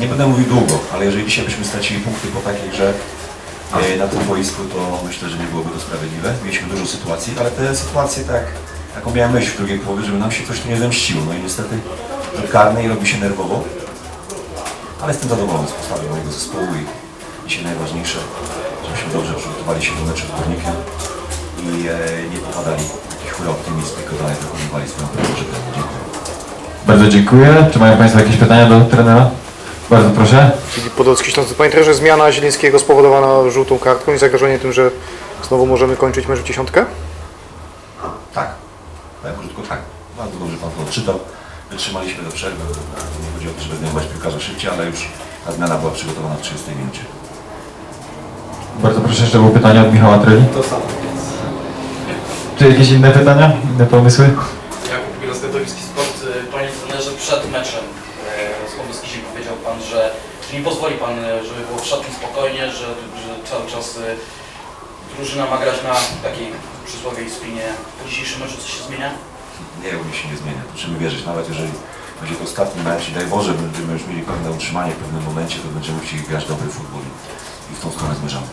nie będę mówił długo, ale jeżeli dzisiaj byśmy stracili punkty po takiej grze e, na tym boisku, to myślę, że nie byłoby to sprawiedliwe. Mieliśmy dużo sytuacji, ale te sytuacje tak, taką miałem myśl w drugiej połowie, żeby nam się coś tu nie zemściło. No i niestety rzut i robi się nerwowo. Ale jestem zadowolony z postawy mojego zespołu i dzisiaj najważniejsze, żebyśmy dobrze przygotowali się do meczu z Górnikiem i e, nie popadali w taki hura optymizm, tylko dalej wykonywali swoją pracę. Dziękuję. Bardzo dziękuję. Czy mają Państwo jakieś pytania do trenera? Bardzo proszę. Filip Podolski Śląsk. Panie trenerze, zmiana Zielińskiego spowodowana żółtą kartką i zagrożenie tym, że znowu możemy kończyć mecz w dziesiątkę? Tak, tak, krótko tak. Bardzo dobrze Pan to odczytał. Wytrzymaliśmy do przerwy. Nie chodzi o to, żeby zdejmować piłkarza szybciej, ale już ta zmiana była przygotowana w 30 minucie. Bardzo proszę, jeszcze było pytanie od Michała Treli. To samo. Czy jakieś inne pytania? Inne pomysły? Jakub Biros, Katowicki Sport. Y, Panie trenerze, przed meczem Pomyskisiem powiedział Pan, że, że nie pozwoli Pan, e, żeby było w szatni spokojnie, że, że cały czas e, drużyna ma grać na takiej przysłowie spinie. Po dzisiejszym meczu coś się zmienia? Nie, u mnie się nie zmienia. Musimy wierzyć, nawet jeżeli będzie to ostatni mecz i daj Boże, będziemy już mieli pewne utrzymanie w pewnym momencie, to będziemy chcieli grać dobry futbol i w tą stronę zmierzamy.